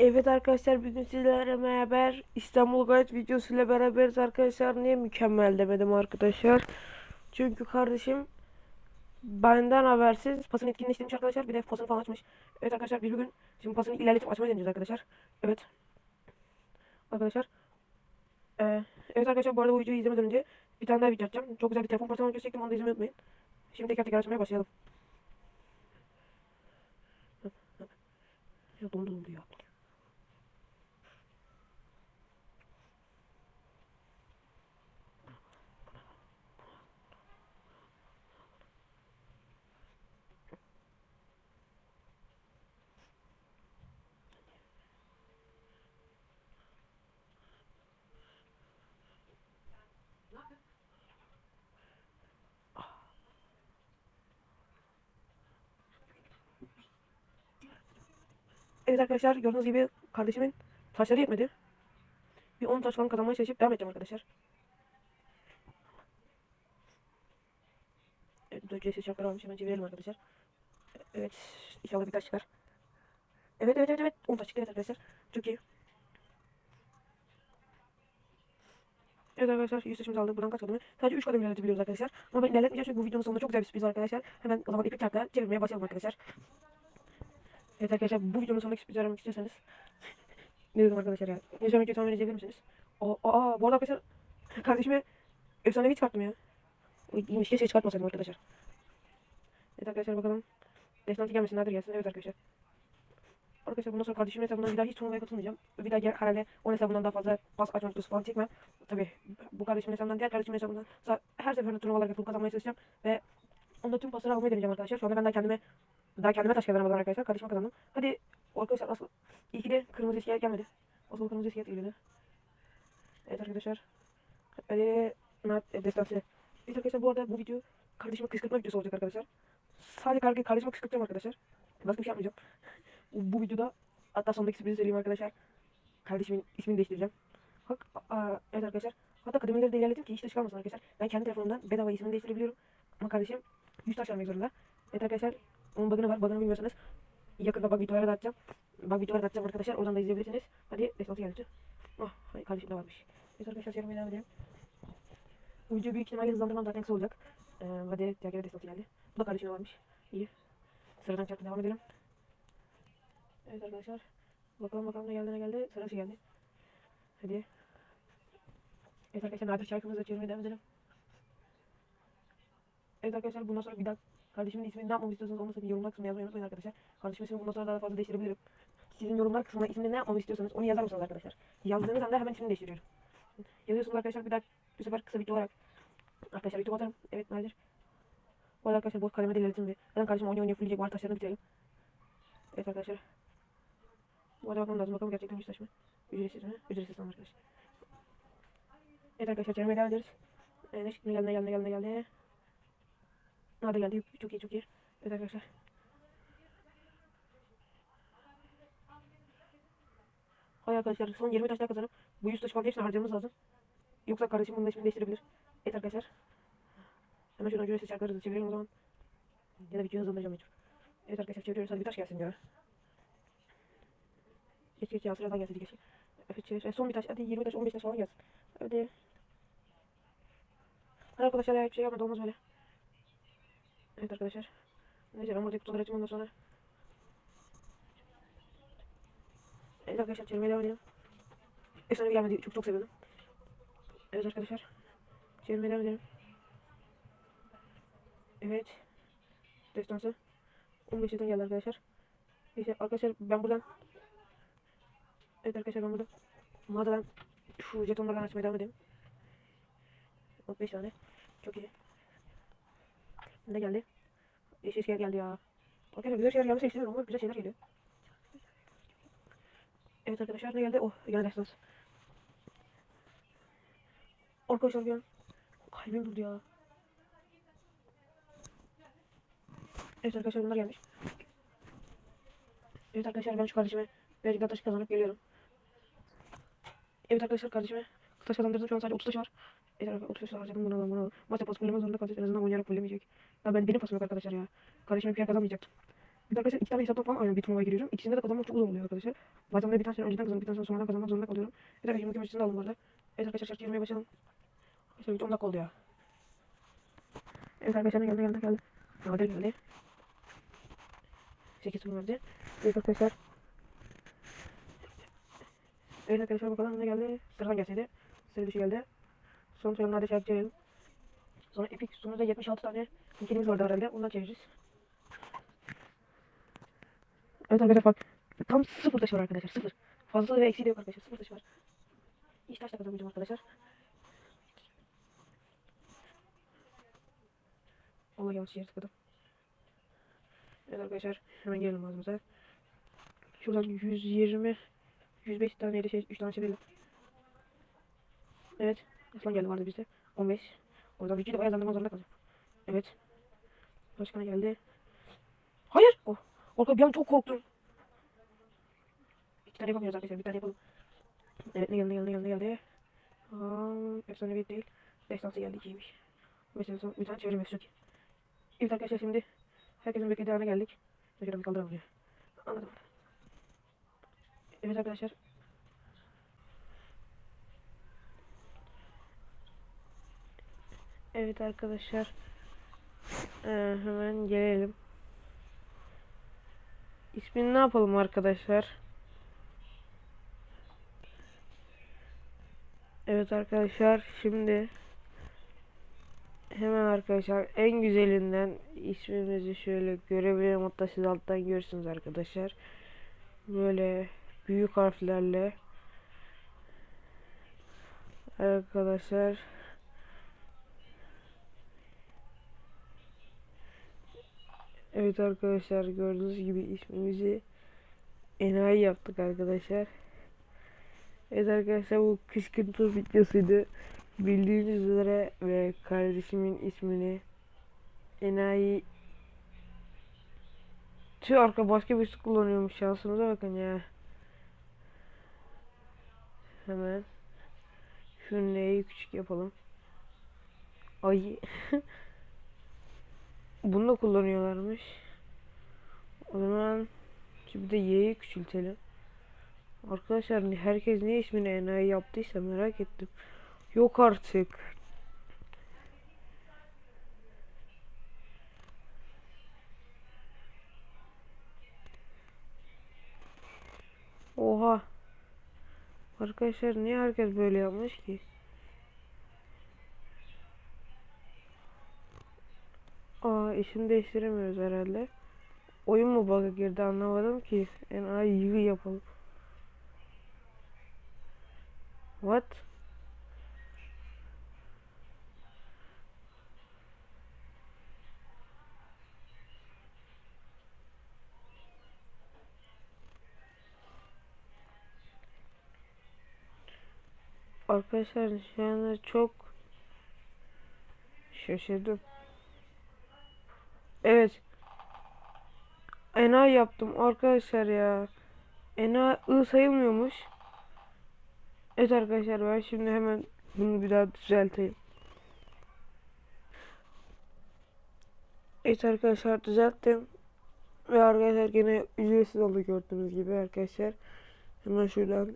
Evet arkadaşlar bugün sizlerle beraber İstanbul Guide videosuyla beraberiz arkadaşlar. Niye mükemmel demedim arkadaşlar. Çünkü kardeşim benden habersiz pasını etkinleştirmiş arkadaşlar. Bir de pasını falan açmış. Evet arkadaşlar biz bugün şimdi pasını ilerletip açmayı deneyeceğiz arkadaşlar. Evet. Arkadaşlar. Ee, evet arkadaşlar bu arada bu videoyu izlemeden önce bir tane daha video atacağım. Çok güzel bir telefon parçalamak videosu çektim onu da izlemeyi unutmayın. Şimdi tekrar tekrar açmaya başlayalım. Ya dondu dondu ya. Evet arkadaşlar gördüğünüz gibi kardeşimin taşları yetmedi. Bir 10 taş falan kazanmaya çalışıp devam edeceğim arkadaşlar. Evet ücretsiz şartlar almış hemen çevirelim arkadaşlar. Evet inşallah bir taş çıkar. Evet evet evet evet 10 taş çıktı evet arkadaşlar. Çok iyi. Evet arkadaşlar 100 taşımızı aldık. Buradan kaç kademe? Sadece 3 kademe ilerletebiliyoruz arkadaşlar. Ama ben ilerletmeyeceğim çünkü bu videonun sonunda çok güzel bir sürpriz arkadaşlar. Hemen o zaman iplik çarkla çevirmeye başlayalım arkadaşlar. Evet arkadaşlar bu videonun sonundaki sürprizi öğrenmek istiyorsanız ne dedim arkadaşlar ya? Ne sonraki tahmin edebilir misiniz? Aa, aa bu arada arkadaşlar kardeşime efsanevi çıkarttım ya. Uy, İyiymiş keşke çıkartmasaydım arkadaşlar. Evet arkadaşlar bakalım. Destansı gelmesin nadir gelsin. Evet arkadaşlar. Arkadaşlar bundan sonra kardeşimin hesabından bir daha hiç turnuvaya katılmayacağım. Bir daha herhalde onun hesabından daha fazla pas açma videosu falan çekmem. Tabi bu kardeşimin hesabından diğer kardeşimin hesabından sa- her seferinde turnuvalara katılıp kazanmaya çalışacağım. Ve onda tüm pasları almayı deneyeceğim arkadaşlar. Şu anda ben daha kendime daha kendime taş kazanamadım arkadaşlar. Kardeşime kazandım. Hadi arkadaşlar asıl iyi ki de kırmızı iskelet gelmedi. Asıl kırmızı iskelet geliyordu. Evet arkadaşlar. Hadi Mert destansı. Evet arkadaşlar bu arada bu video kardeşime kışkırtma videosu olacak arkadaşlar. Sadece kardeşime, kışkırtacağım arkadaşlar. Başka bir şey yapmayacağım. Bu videoda hatta sondaki sürprizi söyleyeyim arkadaşlar. Kardeşimin ismini değiştireceğim. Bak, aa, evet arkadaşlar. Hatta kademeleri de ilerledim ki hiç taş kalmasın arkadaşlar. Ben kendi telefonumdan bedava ismini değiştirebiliyorum. Ama kardeşim 100 taş vermek zorunda. Evet arkadaşlar onun bug'ını var. Bug'ını bilmiyorsanız yakında bug videoları da atacağım. Bug videoları da atacağım arkadaşlar. Oradan da izleyebilirsiniz. Hadi destansı geldi. Oh, hayır kardeşim de varmış. Evet arkadaşlar çevirmeye devam edelim. Bu video büyük ihtimalle hızlandırmam zaten kısa olacak. Ee, hadi diğer kere destansı geldi. Bu da kardeşime varmış. İyi. Sıradan çarptı devam edelim. Evet arkadaşlar. Bakalım bakalım ne geldi ne geldi. Sırası geldi. Hadi. Evet arkadaşlar nadir şarkımızı çevirmeye devam edelim. Evet arkadaşlar bundan sonra bir daha kardeşimin ismini ne yapmamı istiyorsanız onu sakın yorumlar kısmına yazmayı unutmayın arkadaşlar. Kardeşimin ismini bundan sonra daha fazla değiştirebilirim. Sizin yorumlar kısmına ismini ne yapmamı istiyorsanız onu yazar mısınız arkadaşlar? Yazdığınız anda hemen ismini değiştiriyorum. Yazıyorsunuz arkadaşlar bir daha bu sefer kısa video olarak. Arkadaşlar YouTube atarım. Evet nadir. Bu arada arkadaşlar bu kaleme de ilerletim ve zaten kardeşim oynuyor oynuyor fullleyecek var taşlarını bitirelim. Evet arkadaşlar. Bu arada bakmam lazım bakalım gerçekten yüz taş mı? Ücretsiz mi? Ücretsiz tamam arkadaşlar. Evet arkadaşlar çevirmeye devam ediyoruz. Evet ne geldi ne geldi ne geldi ne geldi. Nerede geldi? Çok iyi çok iyi. Evet arkadaşlar. Hay arkadaşlar son 20 taş daha kazanıp bu 100 taş falan hepsini harcamamız lazım. Yoksa kardeşim bunun ismini değiştirebilir. Evet arkadaşlar. Hemen şuradan ücretsiz şarkıları da çevirelim o zaman. Ya da videoyu hızlandıracağım mecbur. Evet arkadaşlar çeviriyoruz. Hadi bir taş gelsin ya. Geç geç ya sıradan gelsin geç. Evet çevir. Son bir taş. Hadi 20 taş 15 taş falan gelsin. Hadi. Hadi arkadaşlar ya hiçbir şey yapmadı olmaz böyle. Evet arkadaşlar. Neyse ben buradaki kutuları açayım ondan sonra. Evet arkadaşlar çevirmeye devam edelim. Efsane gelmedi. Çok çok sevdim. Evet arkadaşlar. Çevirmeye devam edelim. Evet. Destansı. 15 jeton geldi arkadaşlar. Neyse arkadaşlar ben buradan Evet arkadaşlar ben burada mağazadan şu jetonlardan açmaya devam edeyim. Hop 5 tane. Çok iyi. Ne geldi? Yeşil şeyler geldi ya. Arkadaşlar güzel şeyler gelmesi istiyorum ama güzel şeyler geliyor. Evet arkadaşlar ne geldi? Oh yine destans. Arkadaşlar bir an kalbim durdu ya. Evet arkadaşlar bunlar gelmiş. Evet arkadaşlar ben şu kardeşime birazcık taş kazanıp geliyorum. Evet arkadaşlar kardeşime taş kazandırdım. Şu an sadece 30 taş var. Evet arkadaşlar 30 taş harcadım bunu alalım bunu alalım. Maçta pas fullemek zorunda kalacağız. En azından oynayarak fullemeyecek. Ya ben benim yok arkadaşlar ya. Kardeşime bir yer kazanmayacaktım. Bir de arkadaşlar iki tane hesaptan falan bir turnuvaya giriyorum. İkisinde de kazanmak çok zor oluyor arkadaşlar. Bazen de bir tanesini önceden kazanıp bir tanesini sonradan kazanmak zorunda kalıyorum. Evet arkadaşlar 22 maçını da aldım bu arada. Evet arkadaşlar şarkı girmeye. Arkadaşlar video 10 dakika oldu ya. Evet arkadaşlar geldi geldi geldi. Nadir geldi. 8 tur verdi. Evet arkadaşlar. Evet arkadaşlar bakalım ne geldi. Sıradan gelseydi. Sıra dışı geldi. Son turda Nadir şarkı çevirelim. Sonra Epic sonunda 76 tane linkimiz vardı herhalde. Ondan çevireceğiz. Evet arkadaşlar bak. Tam sıfır taş var arkadaşlar. Sıfır. Fazlası ve eksiği de yok arkadaşlar. Sıfır taş var. Hiç taş da kazanmayacağım arkadaşlar. Allah yanlış yere tıkladım. Evet arkadaşlar hemen gelelim ağzımıza. Şuradan 120 105 tane de şey 3 tane çevirelim. Evet. Aslan geldi vardı bizde. 15. Oradan videoyu da bayağı zandırma zorunda kalacağım. Evet. Başkana geldi. Hayır. Oh. Orada bir an çok korktum. İki tane yapamıyoruz arkadaşlar. Bir tane yapalım. Evet ne geldi ne geldi ne geldi. Um, efsanevi değil. Destansı geldi ikiymiş. Mesela son bir tane çevirmesi çok iyi. Evet arkadaşlar şimdi herkesin beklediği ana geldik. Şöyle bir kaldıralım ya. Anladım. Evet arkadaşlar. Evet arkadaşlar. Ee, hemen gelelim. İsmini ne yapalım arkadaşlar? Evet arkadaşlar şimdi hemen arkadaşlar en güzelinden ismimizi şöyle görebilirim hatta siz alttan görürsünüz arkadaşlar. Böyle büyük harflerle arkadaşlar Evet arkadaşlar gördüğünüz gibi ismimizi enayi yaptık arkadaşlar. Evet arkadaşlar bu kışkırtı videosuydu. Bildiğiniz üzere ve kardeşimin ismini enayi Tüh arka başka birisi kullanıyormuş şansımıza bakın ya. Hemen şu neyi küçük yapalım. Ay. Bunu da kullanıyorlarmış. O zaman şimdi de y'yi küçültelim. Arkadaşlar herkes niye ismini enayi yaptıysa merak ettim. Yok artık. Oha. Arkadaşlar niye herkes böyle yapmış ki? Aa isim değiştiremiyoruz herhalde. Oyun mu bug'a girdi anlamadım ki. En ay yığı yapalım. What? Arkadaşlar şu anda çok şaşırdım. Evet. Ena yaptım arkadaşlar ya. Ena ı sayılmıyormuş. Evet arkadaşlar ben şimdi hemen bunu bir daha düzelteyim. Evet arkadaşlar düzelttim. Ve arkadaşlar yine ücretsiz oldu gördüğünüz gibi arkadaşlar. Hemen şuradan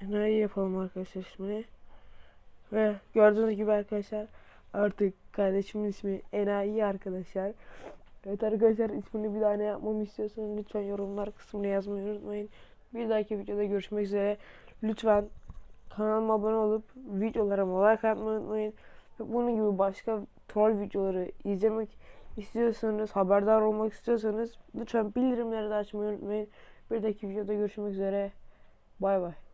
enayi yapalım arkadaşlar ismini. Ve gördüğünüz gibi arkadaşlar artık kardeşimin ismi Enayi arkadaşlar. Evet arkadaşlar ismini bir daha ne yapmamı istiyorsanız lütfen yorumlar kısmına yazmayı unutmayın. Bir dahaki videoda görüşmek üzere. Lütfen kanalıma abone olup videolarıma like atmayı unutmayın. Ve bunun gibi başka troll videoları izlemek istiyorsanız, haberdar olmak istiyorsanız lütfen bildirimleri de açmayı unutmayın. Bir dahaki videoda görüşmek üzere. Bay bay.